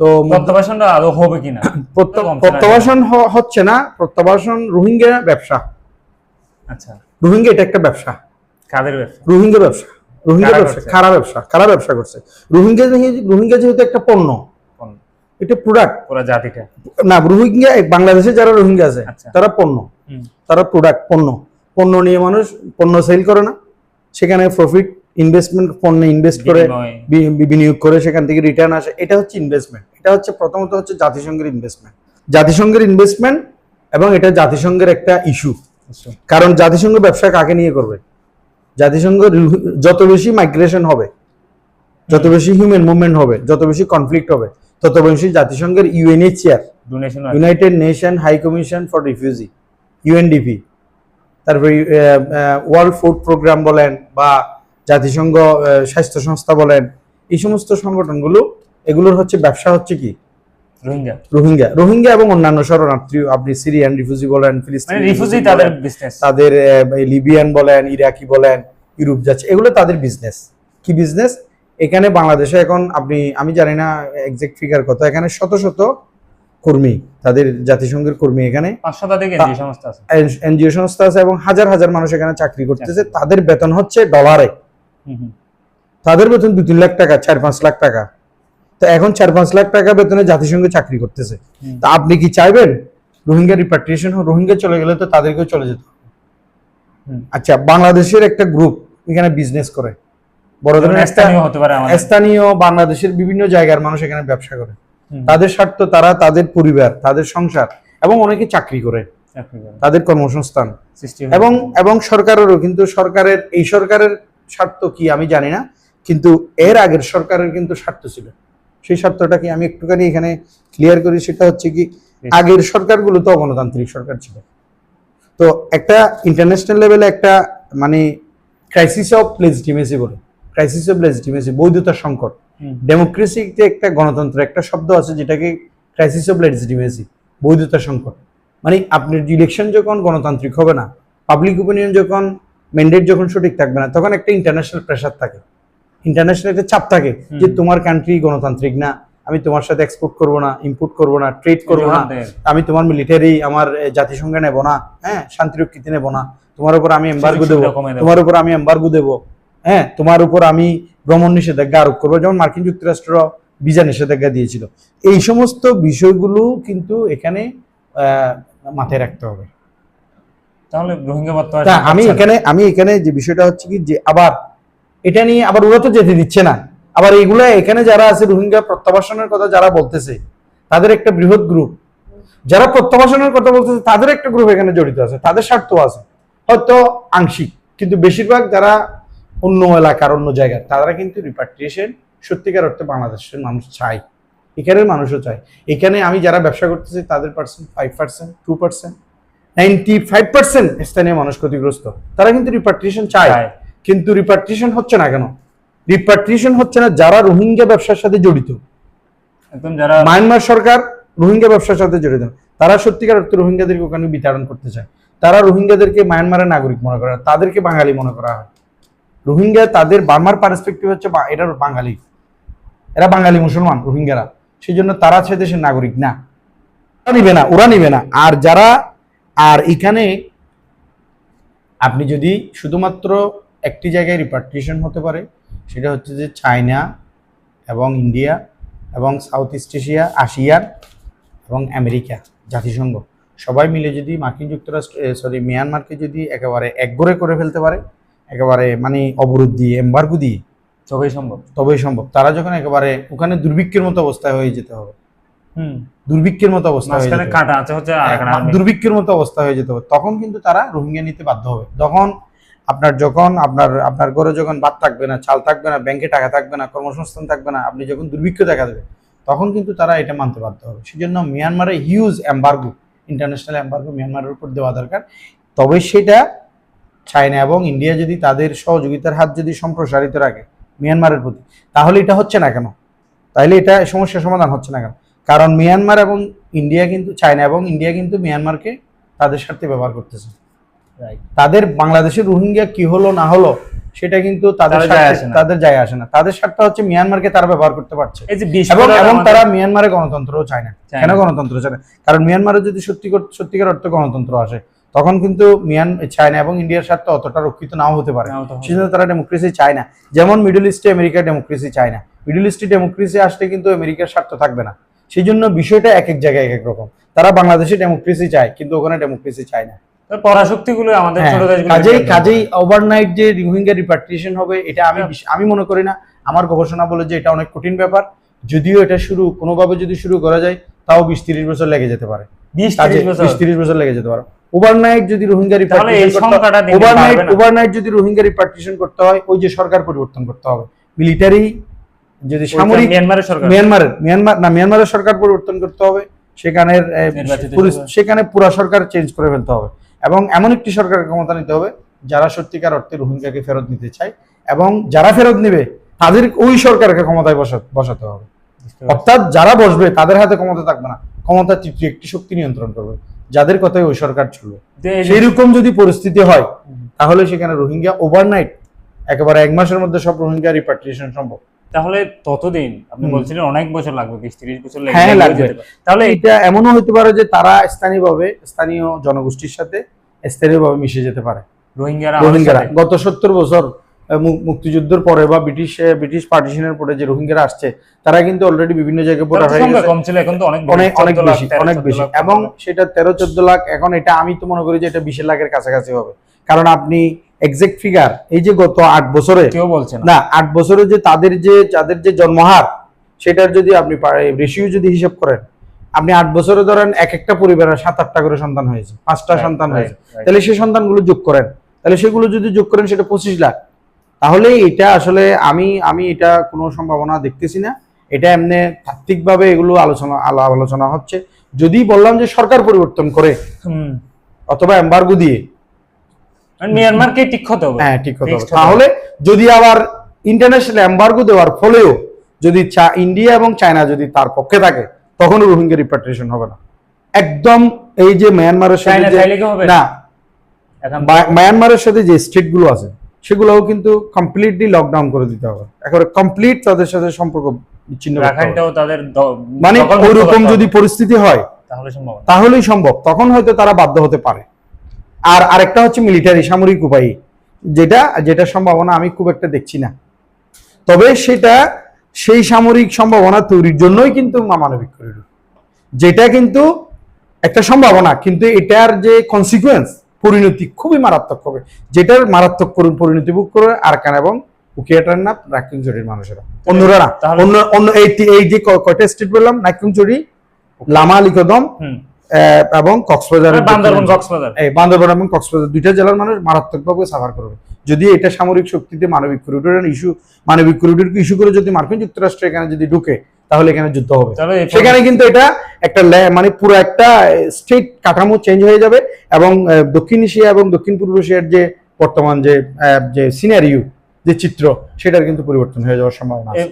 তো প্রত্যাবাসনটা আদৌ হবে কিনা? প্রত্যাবাসন হচ্ছে না প্রত্যাবাসন রোহিঙ্গা ব্যবসা। আচ্ছা। রোহিঙ্গা এটা একটা ব্যবসা। কাদের ব্যবসা? রোহিঙ্গা ব্যবসা। রোহিঙ্গা ব্যবসা খারাপ ব্যবসা? খারাপ ব্যবসা করছে? রোহিঙ্গা রোহিঙ্গা যেহেতু একটা পণ্য এটা প্রোডাক্ট পুরো জাতিটা। না রোহিঙ্গা বাংলাদেশে যারা রোহিঙ্গা আছে আচ্ছা। তারা পণ্য। তারা প্রোডাক্ট পণ্য। পণ্য নিয়ে মানুষ পণ্য সেল করে না। সেখানে প্রফিট ইনভেস্টমেন্ট পণ্যে ইনভেস্ট করে বিনিয়োগ করে সেখান থেকে রিটার্ন আসে। এটা হচ্ছে ইনভেস্টমেন্ট এটা হচ্ছে প্রথমত হচ্ছে জাতিসংঘের ইনভেস্টমেন্ট জাতিসংঘের ইনভেস্টমেন্ট এবং এটা জাতিসংঘের একটা ইস্যু আচ্ছা। কারণ জাতিসংঘ ব্যবসা কাকে নিয়ে করবে? জাতিসংঘ যত বেশি মাইগ্রেশন হবে যত বেশি হিউম্যান মুভমেন্ট হবে যত বেশি কনফ্লিক্ট হবে তত বেশি জাতিসংঘের UNHCR donation United Nation High Commission for refugee UNDP তারপরে ওয়ার্ল্ড ফুড প্রোগ্রাম বলেন বা জাতিসংঘ স্বাস্থ্য সংস্থা বলেন এই সমস্ত সংগঠনগুলো এগুলোর হচ্ছে ব্যবসা হচ্ছে কি? রোহিঙ্গা। রোহিঙ্গা। রোহিঙ্গা এবং অন্যান্য শরণার্থী আপনি সিরিয়ান রিফিউজি বলেন মানে ফিলিস্তিনি রিফিউজি refugee তাদের বিজনেস তাদের লিবিয়ান বলেন ইরাকি বলেন ইউরোপ যাচ্ছে এগুলো তাদের বিজনেস কি বিজনেস এখানে বাংলাদেশে এখন আপনি আমি জানি না এক্সাক্ট ফিগার কত এখানে শত শত কর্মী তাদের জাতিসংঘের কর্মী এখানে। এনজিও সংস্থা আছে। এবং হাজার হাজার মানুষ এখানে চাকরি করতেছে। তাদের বেতন হচ্ছে ডলারে। তাদের বেতন দু তিন লাখ টাকা চার পাঁচ লাখ টাকা। তো এখন চার পাঁচ লাখ টাকা বেতনে জাতিসংঘে চাকরি করতেছে। তা আপনি কি চাইবেন? রোহিঙ্গা রিপাট্রিয়েশন রোহিঙ্গা চলে গেলে তো তাদেরকেও চলে যেত হবে। আচ্ছা বাংলাদেশের একটা গ্রুপ এখানে বিজনেস করে। বড় ধরনের স্থানীয় হতে পারে স্থানীয় বাংলাদেশের বিভিন্ন জায়গার মানুষ এখানে ব্যবসা করে। তাদের স্বার্থ তারা তাদের পরিবার তাদের সংসার এবং অনেকে চাকরি করে। তাদের কর্মসংস্থান। এবং এবং সরকারেরও কিন্তু সরকারের এই সরকারের স্বার্থ কি আমি জানি না কিন্তু এর আগের সরকারের কিন্তু স্বার্থ ছিল। সেই স্বার্থটা কি আমি একটুখানি এখানে ক্লিয়ার করি? সেটা হচ্ছে কি আগের সরকারগুলো তো অগণতান্ত্রিক সরকার ছিল। তো একটা ইন্টারন্যাশনাল লেভেলে একটা মানে ক্রাইসিস অফ লেজিটিমেসি বলে ক্রাইসিস অফ লেজিটিমেসি বৈধতার সংকট। ডেমোক্রেসিতে একটা গণতন্ত্র একটা শব্দ আছে যেটাকে ক্রাইসিস অফ লেজিটিমেসি বৈধতা সংকট। মানে আপনার ইলেকশন যখন গণতান্ত্রিক হবে না পাবলিক ওপিনিয়ন যখন ম্যান্ডেট যখন সঠিক থাকবে না তখন একটা ইন্টারন্যাশনাল প্রেশার থাকে। ইন্টারন্যাশনাল একটা চাপ থাকে যে তোমার কান্ট্রি গণতান্ত্রিক না আমি তোমার সাথে এক্সপোর্ট করব না ইম্পোর্ট করব না ট্রেড করব না আমি তোমার মিলিটারি আমার জাতিসংঘে নেব না হ্যাঁ শান্তিরক্ষীতে নেব না তোমার উপর আমি এম্বার্গো দেবো। তোমার উপর আমি এম্বার্গো দেবো হ্যাঁ তোমার উপর আমি ভ্রমণ নিষেধাজ্ঞা আরোপ করব যেমন মার্কিন যুক্তরাষ্ট্র ভিসা নিষেধাজ্ঞা দিয়েছিল। এই সমস্ত বিষয়গুলো কিন্তু এখানে মাথায় রাখতে হবে। তাহলে রোহিঙ্গা আমি এখানে আমি এখানে যে বিষয়টা হচ্ছে কি যে আবার এটা নিয়ে আবার ওরা তো যেতে দিচ্ছে না। আবার এগুলা এখানে যারা আছে রোহিঙ্গা প্রত্যাবাসনের কথা যারা বলতেছে, তাদের একটা বৃহৎ গ্রুপ যারা প্রত্যাবাসনের কথা বলতেছে, তাদের একটা গ্রুপ এখানে জড়িত আছে, তাদের স্বার্থ আছে। হয়তো আংশিক, কিন্তু বেশিরভাগ যারা অন্য এলাকার, অন্য জায়গার, তারা কিন্তু রিপাট্রিয়েশন সত্যিকার অর্থে বাংলাদেশের মানুষ চায়। এখানের মানুষও চায়। এখানে আমি যারা ব্যবসা করতেছি, তাদের percent five percent two percent ninety five percent স্থানীয় মানুষ ক্ষতিগ্রস্ত। তারা কিন্তু রিপাট্রিয়েশন চায়। চায়। কিন্তু রিপাট্রিয়েশন হচ্ছে না কেন? রিপাট্রিয়েশন হচ্ছে না যারা রোহিঙ্গা ব্যবসার সাথে জড়িত। একদম যারা মায়ানমার সরকার রোহিঙ্গা ব্যবসার সাথে জড়িত। তারা সত্যিকার অর্থে রোহিঙ্গাদেরকে ওখানে বিতাড়ন করতে চায়। তারা রোহিঙ্গাদেরকে মায়ানমারের নাগরিক মনে করে তাদেরকে বাঙালি মনে করা হয়। রোহিঙ্গা তাদের বার্মার পার্সপেক্টিভ হচ্ছে বা- এরা বাঙালি। এরা বাঙালি মুসলমান রোহিঙ্গারা। সেই জন্য তারা সে দেশের নাগরিক না। ওরা নিবে না ওরা নিবে না। আর যারা আর এখানে আপনি যদি শুধুমাত্র একটি জায়গায় রিপার্টিশন হতে পারে। সেটা হচ্ছে যে চায়না এবং ইন্ডিয়া এবং সাউথ ইস্ট এশিয়া আসিয়ান এবং আমেরিকা জাতিসংঘ। সবাই মিলে যদি মার্কিন যুক্তরাষ্ট্র সরি মিয়ানমারকে যদি একেবারে একগরে করে ফেলতে পারে একেবারে মানে অবরোধ দিয়ে এম্বার্গো দিয়ে চোখেই সম্ভব। তবেই সম্ভব। তারা যখন একেবারে ওখানে দুর্ভিক্ষের মতো অবস্থায় হয়ে যেতে হবে। হুম। দুর্ভিক্ষের মতো অবস্থা হয়ে কাটা আছে হচ্ছে। দুর্ভিক্ষের মতো অবস্থা হয়ে যেতে হবে। তখন কিন্তু তারা রোহিঙ্গা নিতে বাধ্য হবে। তখন আপনার যখন, আপনার আপনার ঘরে যখন ভাত থাকবে না, চাল থাকবে না, ব্যাংকে টাকা থাকবে না, কর্মসংস্থান থাকবে না, আপনি যখন দুর্ভিক্ষ দেখা দেবে, তখন কিন্তু তারা এটা মানতে বাধ্য হবে। সেই জন্য মিয়ানমারে হিউজ এম্বার্গো ইন্টারন্যাশনাল এম্বার্গো মিয়ানমারের উপর দেওয়া দরকার। তবে সেটা চায়না এবং ইন্ডিয়া যদি তাদের সহযোগিতার হাত যদি সম্প্রসারিত রাখে মিয়ানমারের প্রতি, তাহলে এটা হচ্ছে না কেন? তাহলে এটা সমস্যার সমাধান হচ্ছে না কেন? কারণ মিয়ানমার এবং ইন্ডিয়া কিন্তু চায়না এবং ইন্ডিয়া কিন্তু মিয়ানমারকে তাদের স্বার্থে ব্যবহার করতেছে. তাদের বাংলাদেশের রোহিঙ্গা কি হলো না হলো সেটা কিন্তু তাদের তাদের যায় আসে না। তাদের স্বার্থ হচ্ছে মিয়ানমারকে তারা ব্যবহার করতে পারছে। এবং তারা মিয়ানমারে গণতন্ত্রও চায় না। কেন গণতন্ত্র চায় না? কারণ মিয়ানমারে যদি সত্যি সত্যিকার অর্থে গণতন্ত্র আসে তখন কিন্তু মিয়ান চায়না এবং ইন্ডিয়ার স্বার্থ অতটা রক্ষিত নাও হতে পারে। সেজন্য তারা ডেমোক্রেসি চায় না। যেমন মিডল ইস্টে আমেরিকা ডেমোক্রেসি চায় না। মিডল ইস্টে ডেমোক্রেসি আসলে কিন্তু আমেরিকার স্বার্থ থাকবে না। সেই জন্য বিষয়টা এক এক জায়গায় এক এক রকম। তারা বাংলাদেশে ডেমোক্রেসি চায় কিন্তু ওখানে ডেমোক্রেসি চায় না। পরাশক্তি গুলো আমাদের হ্যাঁ, ছোট দেশগুলো কাজেই কাজেই ওভারনাইট যে রোহিঙ্গা রিপার্টিশন হবে এটা আমি আমি মনে করি না। আমার গবেষণা বলে যে এটা অনেক কঠিন ব্যাপার। যদিও এটা শুরু কোনোভাবে যদি শুরু করা যায় তাও বিশ তিরিশ বছর লেগে যেতে পারে। বিশ ত্রিশ বছর? লেগে যেতে পারে। ওভারনাইট যদি রোহিঙ্গা ওভারনাইট ওভারনাইট যদি রোহিঙ্গা করতে হয় ওই যে সরকার পরিবর্তন করতে হবে। মিলিটারি যদি সামরিক মিয়ানমারের সরকার। মিয়ানমারের মিয়ানমার না মিয়ানমারের সরকার পরিবর্তন করতে হবে। সেখানের। সেখানে পুরা সরকার চেঞ্জ করে ফেলতে হবে। এবং এমন একটি সরকারের ক্ষমতা নিতে হবে যারা সত্যিকার অর্থে রোহিঙ্গাকে ফেরত নিতে চায় এবং যারা ফেরত নেবে তাদের ওই সরকারকে ক্ষমতায় বসা- বসাতে হবে। অর্থাৎ যারা বসবে তাদের হাতে ক্ষমতা থাকবে না। ক্ষমতা তৃতীয় একটি শক্তি নিয়ন্ত্রণ করবে। যাদের কথাই ওই সরকার চলবে যে এই যে- সেই রকম যদি পরিস্থিতি হয় তাহলে সেখানে রোহিঙ্গা ওভারনাইট একেবারে এক মাসের মধ্যে সব রোহিঙ্গা রিপার্টিশন সম্ভব। তাহলে ততদিন আপনি বলছিলেন অনেক বছর লাগবে বিশ তিরিশ বছর হ্যাঁ, লাগবে। তাহলে এটা এমনও হতে পারে যে তারা স্থানীয়ভাবে স্থানীয় জনগোষ্ঠীর সাথে স্থানীয়ভাবে মিশে যেতে পারে। রোহিঙ্গারা রোহিঙ্গারা। গত সত্তর বছর মুক্তিযুদ্ধের পরে বা ব্রিটিশ ব্রিটিশ পার্টিশনের পরে যে রোহিঙ্গারা আসছে তারা কিন্তু অলরেডি বিভিন্ন জায়গায় ভোটার হয়ে গেছে। কম ছিল এখন তো অনেক বেশি, অনেক অনেক বেশি অনেক বেশি। এবং সেটা তেরো চোদ্দ লাখ এখন এটা আমি তো মনে করি যে এটা বিশের লাখের কাছাকাছি হবে। কারণ আপনি এক্সাক্ট ফিগার এই যে গত আট বছরে কেউ বলছে না। আট বছরে যে তাদের যে তাদের যে জন্মহার সেটার যদি আপনি রেশিও যদি হিসাব করেন আপনি আট বছরে ধরেন এক একটা পরিবারের সাত আটটা করে সন্তান হয়েছে পাঁচটা সন্তান হয়েছে। তাহলে সেই সন্তানগুলো যোগ করেন। তাহলে সেগুলো যদি যোগ করেন সেটা পঁচিশ লাখ। তাহলে এটা আসলে আমি আমি এটা কোনো সম্ভাবনা দেখতেছি না। এটা এমনি তাত্ত্বিকভাবে এগুলো আলোচনা আলাপ আলোচনা হচ্ছে। যদি বললাম যে সরকার পরিবর্তন করে। অথবা এম্বার্গো দিয়ে মিয়ানমারকে ঠিক হতে হবে। হ্যাঁ ঠিক Fixed তাহলে যদি আবার ইন্টারন্যাশনাল এম্বার্গো দেওয়ার ফলেও যদি ইন্ডিয়া এবং চায়না যদি তার পক্ষে থাকে তখন রোহিঙ্গা রিপার্টেশন হবে না। একদম এই যে মায়ানমারের সাথে না। মায়ানমারের সাথে যে স্টেটগুলো আছে সেগুলোও কিন্তু কমপ্লিটলি লকডাউন করে দিতে হবে। একেবারে কমপ্লিট তাদের সাথে সম্পর্ক বিচ্ছিন্ন তাদের মানে ওইরকম যদি পরিস্থিতি হয় তাহলে সম্ভব তাহলেই সম্ভব। তখন হয়তো তারা বাধ্য হতে পারে। আর আরেকটা হচ্ছে মিলিটারি সামরিক উপায়। যেটা যেটা সম্ভাবনা আমি খুব একটা দেখছি না। তবে সেটা সেই সামরিক সম্ভাবনা তৈরির জন্যই কিন্তু মানবিক করিডোর যেটা কিন্তু একটা সম্ভাবনা কিন্তু এটার যে কনসিকুয়েন্স পরিণতি খুবই মারাত্মক হবে। যেটার মারাত্মক করুন পরিণতি ভোগ করে আরকান এবং উকিয়াটার না নাকিংচুরির মানুষেরা। অন্যরা না অন্য অন্য এই যে কয়টা স্টেট বললাম? নাকিংচুরি লামা লিকদম এবং কক্সবাজারের বান্দরবন কক্সবাজার। এই বান্দরবান এবং কক্সবাজার দুইটা জেলার মানুষ মারাত্মকভাবে সাফার করবে। যদি এটা সামরিক শক্তিতে মানবিক করিডোরের ইস্যু মানবিক করিডোরকে ইস্যু করে যদি মার্কিন যুক্তরাষ্ট্র এখানে যদি ঢুকে তাহলে এখানে যুদ্ধ হবে। সেখানে কিন্তু এটা একটা মানে পুরো একটা স্টেট কাঠামো চেঞ্জ হয়ে যাবে এবং দক্ষিণ এশিয়া এবং দক্ষিণ পূর্ব এশিয়ার যে বর্তমান যে যে সিনারিও যে চিত্র সেটার কিন্তু পরিবর্তন হয়ে যাওয়ার সম্ভাবনা আছে।